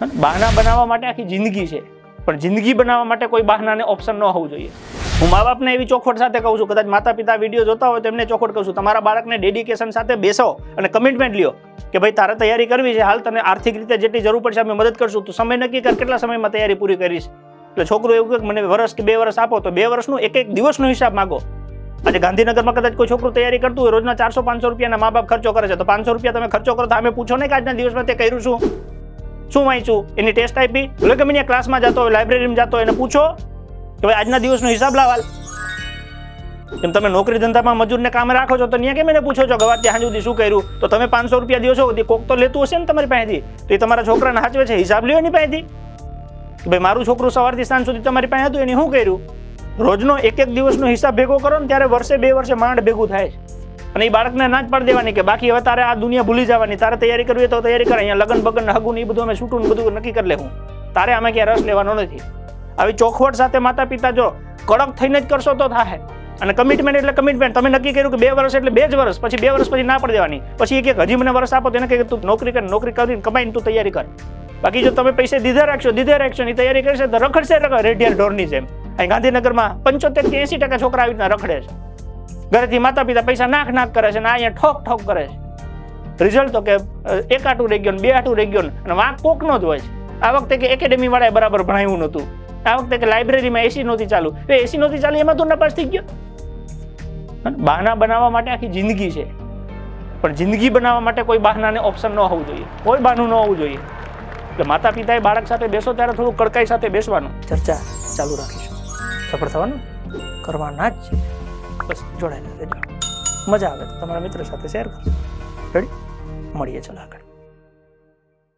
બહાના બનાવવા માટે આખી જિંદગી છે. પણ જિંદગી બનાવવા માટે કોઈ બહાનાને ઓપ્શન ન હોવું જોઈએ. હું મા બાપને એવી ચોખવટ સાથે કહું છું, કદાચ માતા પિતા વીડિયો જોતા હોય તો એમને ચોખવટ કહું છું. તમારા બાળકને ડેડિકેશન સાથે બેસો અને કમિટમેન્ટ લ્યો કે ભાઈ તારે તૈયારી કરવી છે, હાલ તને આર્થિક રીતે જેટલી જરૂર પડશે અમે મદદ કરશું. તું સમય નક્કી કર, કેટલા સમયમાં તૈયારી પૂરી કરીશ? એટલે છોકરો એવું કે મને વર્ષ કે બે વર્ષ આપો, તો બે વર્ષનું એક એક દિવસનો હિસાબ માગો. આજે ગાંધીનગરમાં કદાચ કોઈ છોકરું તૈયારી કરતું હોય, રોજના ચારસો પાંચસો રૂપિયાના મા બાપ ખર્ચો કરે છે, તો પાંચસો રૂપિયા તમે ખર્ચો કરો તો અમે પૂછો ને કે આજના દિવસમાં તે કર્યું શું? શું વાંચ્યું? એની ટેસ્ટ આપી. ભલે ગમે ત્યાં ક્લાસમાં જતો હોય લાઇબ્રેરીમાં જતો હોય, એને પૂછો કે ભાઈ આજના દિવસનો હિસાબ લાવાલ. એમ તમે નોકરી ધંધામાં મજૂરને કામ રાખો છો, તો ત્યાં કેમ એને પૂછો છો કે વાત ત્યાં સુધી શું કર્યું? તો તમે પાંચસો રૂપિયા દો છો કોક તો લેતું હશે ને તમારી પાસેથી. તો એ તમારા છોકરાને હાચવે છે, હિસાબ લ્યો એની પાસેથી. કે ભાઈ મારું છોકરું સવારથી સાંજ સુધી તમારી પાસે હતું, એને શું કર્યું? રોજનો એક એક દિવસનો હિસાબ ભેગો કરો ને ત્યારે વર્ષે બે વર્ષે માંડ ભેગું થાય છે. અને એ બાળકને ના જ પાડી દેવાની કે બાકી હવે તારે આ દુનિયા ભૂલી જવાની, તારે તૈયારી કરવી તો તૈયારી કરે અહીંયા લગ્ન બગન હગું એ બધું અમે છૂટું બધું નક્કી કરી લેવું. તારે આમાં ક્યાં રસ લેવાનો નથી. આવી ચોખવટ સાથે માતા પિતા જો કડક થઈને જ કરશો તો થાય અને કમિટમેન્ટ એટલે કમિટમેન્ટ તમે નક્કી કર્યું કે બે વર્ષ એટલે બે જ વર્ષ, પછી બે વર્ષ પછી ના પડી દેવાની. પછી એક એક હજી મને વર્ષ આપો તો એને કહે તું નોકરી કર, નોકરી કરીને કમાઈને તું તૈયારી કર. બાકી જો તમે પૈસે દીધા રાખશો દીધા રાખશો ની તૈયારી કરશે તો રખડશે રખડ રેડિયલ ઢોરની જેમ. અહીં ગાંધીનગરમાં પંચોતેરથી એસી ટકા છોકરા આવી રીતના રખડે છે. ઘરેથી માતા પિતા પૈસા નાખ નાખ કરે છે ને અહીંયા ઠોક ઠોક કરે છે. રિઝલ્ટ તો કે એક આટું રહી ગયો ને બે આટું રહી ગયો ને, અને વાંક કોકનો જ હોય છે. આ વખતે કે એકેડેમી વાળાએ બરાબર ભણાવ્યું નહોતું. આ વખતે કે લાઇબ્રેરીમાં એસી નહોતી ચાલુ. એ એસી નહોતી ચાલુ, એમાં તો નપાસ થઈ ગયો. બહાના બનાવવા માટે આખી જિંદગી છે. પણ જિંદગી બનાવવા માટે કોઈ બહાનાને ઓપ્શન ન હોવું જોઈએ. કોઈ બહાનું ન હોવું જોઈએ. એટલે માતા પિતાએ બાળક સાથે બેસો ત્યારે થોડું કડકાઈ સાથે બેસવાનું. ચર્ચા ચાલુ રાખીશું. સફળ થવાનું? કરવાના જ છે. બસ જોડાયેલા રહેજો. મજા આવે તો તમારા મિત્રો સાથે શેર કરજો. રેડી મળીએ ચલો આગળ.